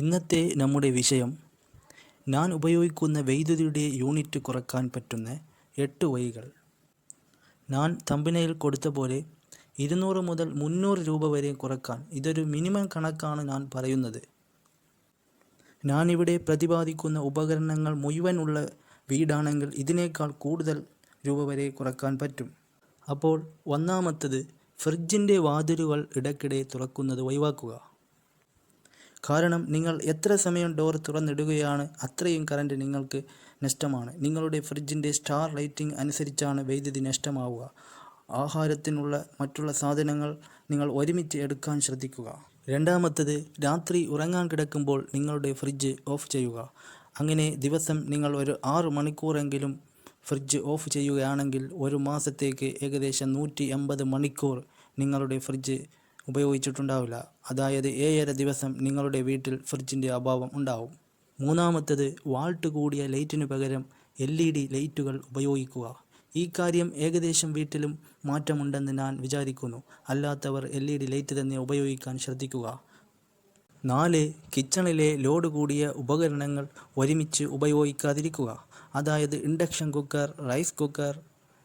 ഇന്നത്തെ നമ്മുടെ വിഷയം ഞാൻ ഉപയോഗിക്കുന്ന വൈദ്യുതിയുടെ യൂണിറ്റ് കുറയ്ക്കാൻ പറ്റുന്ന എട്ട് വഴികൾ. ഞാൻ തമ്പിനയിൽ കൊടുത്ത പോലെ ഇരുന്നൂറ് മുതൽ മുന്നൂറ് രൂപ വരെ കുറയ്ക്കാൻ ഇതൊരു മിനിമം കണക്കാണ് ഞാൻ പറയുന്നത്. ഞാനിവിടെ പ്രതിപാദിക്കുന്ന ഉപകരണങ്ങൾ മുഴുവനുള്ള വീടാണെങ്കിൽ ഇതിനേക്കാൾ കൂടുതൽ രൂപ വരെ കുറയ്ക്കാൻ പറ്റും. അപ്പോൾ ഒന്നാമത്തത് ഫ്രിഡ്ജിന്റെ വാതിലുകൾ ഇടയ്ക്കിടെ തുറക്കുന്നത് ഒഴിവാക്കുക. കാരണം നിങ്ങൾ എത്ര സമയം ഡോർ തുറന്നിടുകയാണ് അത്രയും കറണ്ട് നിങ്ങൾക്ക് നഷ്ടമാണ്. നിങ്ങളുടെ ഫ്രിഡ്ജിന്റെ സ്റ്റാർ ലൈറ്റിംഗ് അനുസരിച്ചാണ് വൈദ്യുതി നഷ്ടമാവുക. ആഹാരത്തിനുള്ള മറ്റുള്ള സാധനങ്ങൾ നിങ്ങൾ ഒരുമിച്ച് എടുക്കാൻ ശ്രദ്ധിക്കുക. രണ്ടാമത്തത് രാത്രി ഉറങ്ങാൻ കിടക്കുമ്പോൾ നിങ്ങളുടെ ഫ്രിഡ്ജ് ഓഫ് ചെയ്യുക. അങ്ങനെ ദിവസം നിങ്ങൾ ഒരു ആറ് മണിക്കൂറെങ്കിലും ഫ്രിഡ്ജ് ഓഫ് ചെയ്യുകയാണെങ്കിൽ ഒരു മാസത്തേക്ക് ഏകദേശം നൂറ്റി മണിക്കൂർ നിങ്ങളുടെ ഫ്രിഡ്ജ് ഉപയോഗിച്ചിട്ടുണ്ടാവില്ല. അതായത് ഏഴര ദിവസം നിങ്ങളുടെ വീട്ടിൽ ഫ്രിഡ്ജിന്റെ അഭാവം ഉണ്ടാവും. മൂന്നാമത്തത് വാൾട്ട് കൂടിയ ലൈറ്റിനു പകരം എൽ ഇ ഡി ലൈറ്റുകൾ ഉപയോഗിക്കുക. ഈ കാര്യം ഏകദേശം വീട്ടിലും മാറ്റമുണ്ടെന്ന് ഞാൻ വിചാരിക്കുന്നു. അല്ലാത്തവർ എൽ ഇ ഡി ലൈറ്റ് തന്നെ ഉപയോഗിക്കാൻ ശ്രദ്ധിക്കുക. നാല് കിച്ചണിലെ ലോഡ് കൂടിയ ഉപകരണങ്ങൾ ഒരുമിച്ച് ഉപയോഗിക്കാതിരിക്കുക. അതായത് induction cooker rice cooker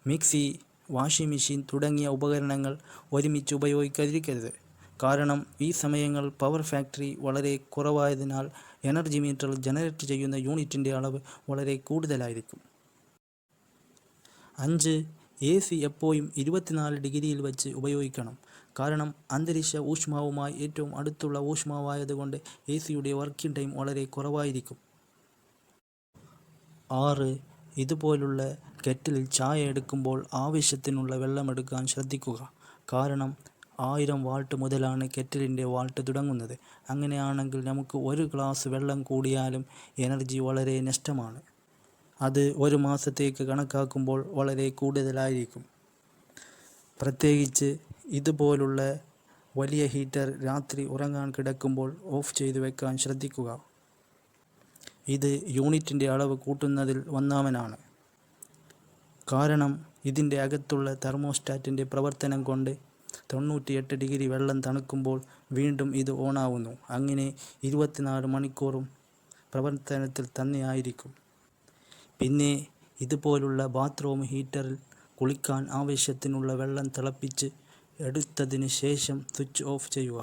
mixie washing machine തുടങ്ങിയ ഉപകരണങ്ങൾ ഒരുമിച്ച് ഉപയോഗിക്കാതിരിക്കരുത്. കാരണം ഈ സമയങ്ങൾ പവർ ഫാക്ടറി വളരെ കുറവായതിനാൽ എനർജി മീറ്റർ ജനറേറ്റ് ചെയ്യുന്ന യൂണിറ്റിന്റെ അളവ് വളരെ കൂടുതലായിരിക്കും. അഞ്ച് എ സി എപ്പോഴും ഇരുപത്തിനാല് ഡിഗ്രിയിൽ വെച്ച് ഉപയോഗിക്കണം. കാരണം അന്തരീക്ഷ ഊഷ്മാവുമായി ഏറ്റവും അടുത്തുള്ള ഊഷ്മാവായതുകൊണ്ട് എ സിയുടെ വർക്കിംഗ് ടൈം വളരെ കുറവായിരിക്കും. ആറ് ഇതുപോലുള്ള കെറ്റിലിൽ ചായ എടുക്കുമ്പോൾ ആവശ്യത്തിനുള്ള വെള്ളമെടുക്കാൻ ശ്രദ്ധിക്കുക. കാരണം ആയിരം വാൾട്ട് മുതലാണ് കെറ്റിലിന്റെ വാൾട്ട് തുടങ്ങുന്നത്. അങ്ങനെയാണെങ്കിൽ നമുക്ക് ഒരു ഗ്ലാസ് വെള്ളം കൂടിയാലും എനർജി വളരെ നഷ്ടമാണ്. അത് ഒരു മാസത്തേക്ക് കണക്കാക്കുമ്പോൾ വളരെ കൂടുതലായിരിക്കും. പ്രത്യേകിച്ച് ഇതുപോലുള്ള വലിയ ഹീറ്റർ രാത്രി ഉറങ്ങാൻ കിടക്കുമ്പോൾ ഓഫ് ചെയ്തു വെക്കാൻ ശ്രദ്ധിക്കുക. ഇത് യൂണിറ്റിന്റെ അളവ് കൂട്ടുന്നതിൽ ഒന്നാമനാണ്. കാരണം ഇതിന്റെ അകത്തുള്ള തെർമോസ്റ്റാറ്റിന്റെ പ്രവർത്തനം കൊണ്ട് തൊണ്ണൂറ്റിയെട്ട് ഡിഗ്രി വെള്ളം തണുക്കുമ്പോൾ വീണ്ടും ഇത് ഓണാവുന്നു. അങ്ങനെ ഇരുപത്തിനാല് മണിക്കൂറും പ്രവർത്തനത്തിൽ തന്നെയായിരിക്കും പിന്നെ ഇതുപോലുള്ള ബാത്റൂം ഹീറ്ററിൽ കുളിക്കാൻ ആവശ്യത്തിനുള്ള വെള്ളം തിളപ്പിച്ച് എടുത്തതിന് ശേഷം സ്വിച്ച് ഓഫ് ചെയ്യുക.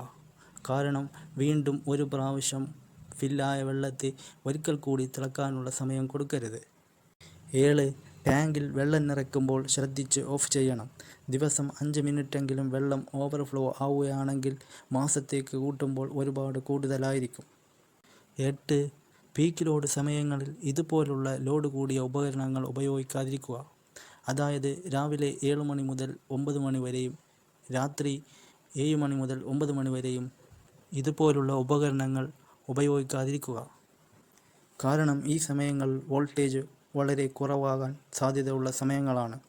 കാരണം വീണ്ടും ഒരു പ്രാവശ്യം ഫില്ലായ വെള്ളത്തെ ഒരിക്കൽ കൂടി തിളക്കാനുള്ള സമയം കൊടുക്കരുത്. ഏഴ് ടാങ്കിൽ വെള്ളം നിറയ്ക്കുമ്പോൾ ശ്രദ്ധിച്ച് ഓഫ് ചെയ്യണം. ദിവസം അഞ്ച് മിനിറ്റെങ്കിലും വെള്ളം ഓവർഫ്ലോ ആവുകയാണെങ്കിൽ മാസത്തേക്ക് കൂട്ടുമ്പോൾ ഒരുപാട് കൂടുതലായിരിക്കും. എട്ട് പീക്ക് ലോഡ് സമയങ്ങളിൽ ഇതുപോലുള്ള ലോഡ് കൂടിയ ഉപകരണങ്ങൾ ഉപയോഗിക്കാതിരിക്കുക. അതായത് രാവിലെ ഏഴ് മണി മുതൽ ഒമ്പത് മണി വരെയും രാത്രി ഏഴ് മണി മുതൽ ഒമ്പത് മണി വരെയും ഇതുപോലുള്ള ഉപകരണങ്ങൾ ഉപയോഗിക്കാതിരിക്കുക. കാരണം ഈ സമയങ്ങൾ വോൾട്ടേജ് വളരെ കുറവാകാൻ സാധ്യതയുള്ള സമയങ്ങളാണ്.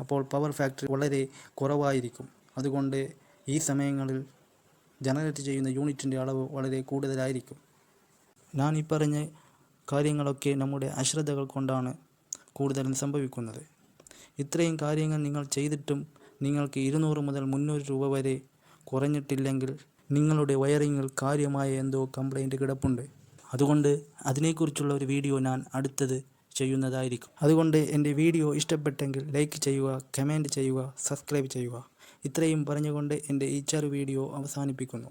അപ്പോൾ പവർ ഫാക്ടറി വളരെ കുറവായിരിക്കും. അതുകൊണ്ട് ഈ സമയങ്ങളിൽ ജനറേറ്റ് ചെയ്യുന്ന യൂണിറ്റിന്റെ അളവ് വളരെ കൂടുതലായിരിക്കും. ഞാൻ ഈ പറഞ്ഞ കാര്യങ്ങളൊക്കെ നമ്മുടെ അശ്രദ്ധകൾ കൊണ്ടാണ് കൂടുതലും സംഭവിക്കുന്നത്. ഇത്രയും കാര്യങ്ങൾ നിങ്ങൾ ചെയ്തിട്ടും നിങ്ങൾക്ക് ഇരുന്നൂറ് മുതൽ മുന്നൂറ് രൂപ വരെ കുറഞ്ഞിട്ടില്ലെങ്കിൽ നിങ്ങളുടെ വയറിങ്ങിൽ കാര്യമായ എന്തോ കംപ്ലൈന്റ് കിടപ്പുണ്ട്. അതുകൊണ്ട് അതിനെക്കുറിച്ചുള്ള ഒരു വീഡിയോ ഞാൻ അടുത്തത് ചെയ്യുന്നതായിരിക്കും. അതുകൊണ്ട് എന്റെ വീഡിയോ ഇഷ്ടപ്പെട്ടെങ്കിൽ ലൈക്ക് ചെയ്യുക കമന്റ് ചെയ്യുക സബ്സ്ക്രൈബ് ചെയ്യുക. ഇത്രയും പറഞ്ഞുകൊണ്ട് എന്റെ ഈ ചെറു വീഡിയോ അവസാനിപ്പിക്കുന്നു.